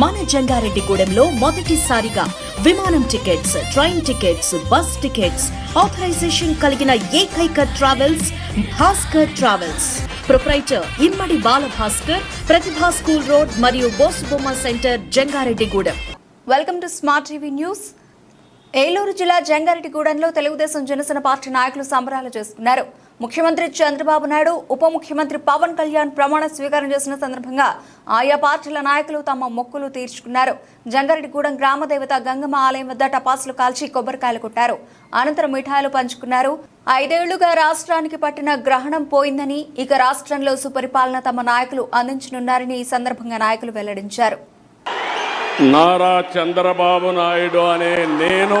మన జంగారెడ్డిగూడెంలో మొదటిసారిగా విమానం tickets train tickets bus tickets authorization కలిగిన ఏకైక travels Bhaskar travels. Proprietor Immadi Bala Bhaskar Pratibha school road మరియు Bosubomma centre Jangareddygudem. Welcome to smart TV news. Eluru జిల్లా జంగారెడ్డిగూడెంలో తెలుగుదేశం జనసేన పార్టీ నాయకులు సంబరాలు చేసుకున్నారు. ముఖ్యమంత్రి చంద్రబాబు నాయుడు ఉప ముఖ్యమంత్రి పవన్ కళ్యాణ్ ప్రమాణ స్వీకారం చేసిన సందర్భంగా ఆయా పార్టీల నాయకులు తమ మొక్కులు తీర్చుకున్నారు. జంగారెడ్డిగూడెం గ్రామ దేవత గంగమ్మ ఆలయం వద్ద టపాసులు కాల్చి కొబ్బరికాయలు కొట్టారు. అనంతరం మిఠాయిలు పంచుకున్నారు. ఐదేళ్ళుగా రాష్ట్రానికి పట్టిన గ్రహణం పోయిందని ఇక రాష్ట్రంలో సుపరిపాలన తమ నాయకులు అందించనున్నారని ఈ సందర్భంగా నాయకులు వెల్లడించారు. నారా చంద్రబాబు నాయుడు అనే నేను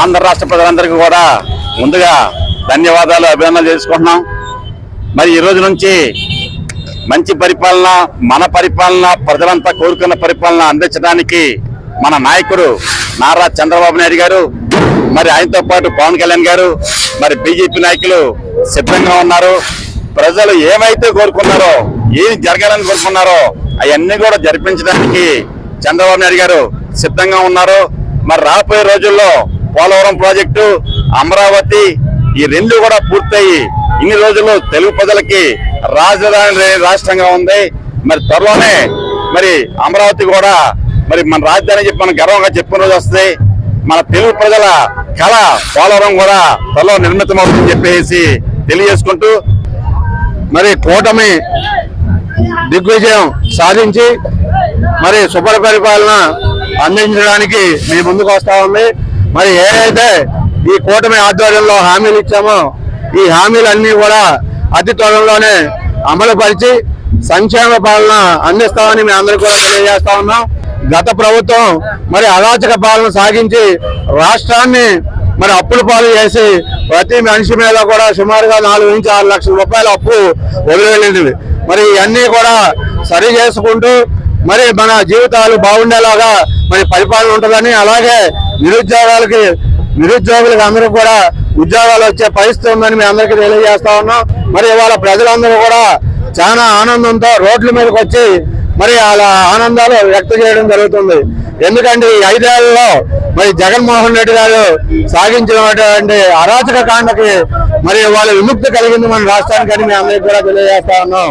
ఆంధ్ర రాష్ట్ర ప్రజలందరికీ కూడా ముందుగా ధన్యవాదాలు అభినందనలు చేసుకుంటున్నాం మరి ఈ రోజు నుంచి మంచి పరిపాలన మన పరిపాలన ప్రజలంతా కోరుకున్న పరిపాలన అందించడానికి మన నాయకుడు నారా చంద్రబాబు నాయుడు గారు మరి ఆయనతో పాటు పవన్ కళ్యాణ్ గారు మరి బీజేపీ నాయకులు సిద్ధంగా ఉన్నారు. ప్రజలు ఏమైతే కోరుకున్నారో ఏం జరగాలని కోరుకున్నారో అవన్నీ కూడా జరిపించడానికి చంద్రబాబు నాయుడు గారు సిద్ధంగా ఉన్నారు. మరి రాబోయే రోజుల్లో పోలవరం ప్రాజెక్టు అమరావతి ఈ రెండు కూడా పూర్తయి ఇన్ని రోజుల్లో తెలుగు ప్రజలకి రాజధాని లేని రాష్ట్రంగా ఉంది. మరి త్వరలోనే మరి అమరావతి కూడా మరి మన రాజధాని చెప్పి మనం గర్వంగా చెప్పిన రోజు వస్తుంది. మన తెలుగు ప్రజల కళ పోలవరం కూడా త్వరలో నిర్మితమవుతుందని చెప్పేసి తెలియజేసుకుంటూ మరి కూటమి దిగ్విజయం సాధించి మరి సుపరి పరిపాలన అందించడానికి మీ ముందుకు వస్తా ఉంది. మరి ఏదైతే ఈ కూటమి ఆధ్వర్యంలో హామీలు ఇచ్చామో ఈ హామీలన్నీ కూడా అతి త్వరలోనే అమలు పరిచి సంక్షేమ పాలన అందిస్తామని మేము అందరికీ కూడా తెలియజేస్తా ఉన్నాం. గత ప్రభుత్వం మరి అరాచక పాలన సాగించి రాష్ట్రాన్ని మరి అప్పుల పాలు చేసి ప్రతి మనిషి మీద కూడా సుమారుగా నాలుగు నుంచి ఆరు లక్షల రూపాయల అప్పు వదిలివెళ్ళింది మరి ఇవన్నీ కూడా సరి చేసుకుంటూ మరి మన జీవితాలు బాగుండేలాగా మరి పరిపాలన ఉంటుందని అలాగే నిరుద్యోగాలకి నిరుద్యోగులకు అందరూ కూడా ఉద్యోగాలు వచ్చే పరిస్థితి ఉందని మేము అందరికీ తెలియజేస్తా ఉన్నాం. మరి ఇవాళ ప్రజలందరూ కూడా చాలా ఆనందంతో రోడ్ల మీదకి వచ్చి మరి అలా ఆనందాలు వ్యక్తం చేయడం జరుగుతుంది. ఎందుకంటే ఈ ఐదేళ్ళలో మరి జగన్మోహన్ రెడ్డి గారు సాగించినటువంటి అరాచక కాండకి మరి వాళ్ళ విముక్తి కలిగింది మన రాష్ట్రానికి అని మేము అందరికీ కూడా తెలియజేస్తా ఉన్నాం.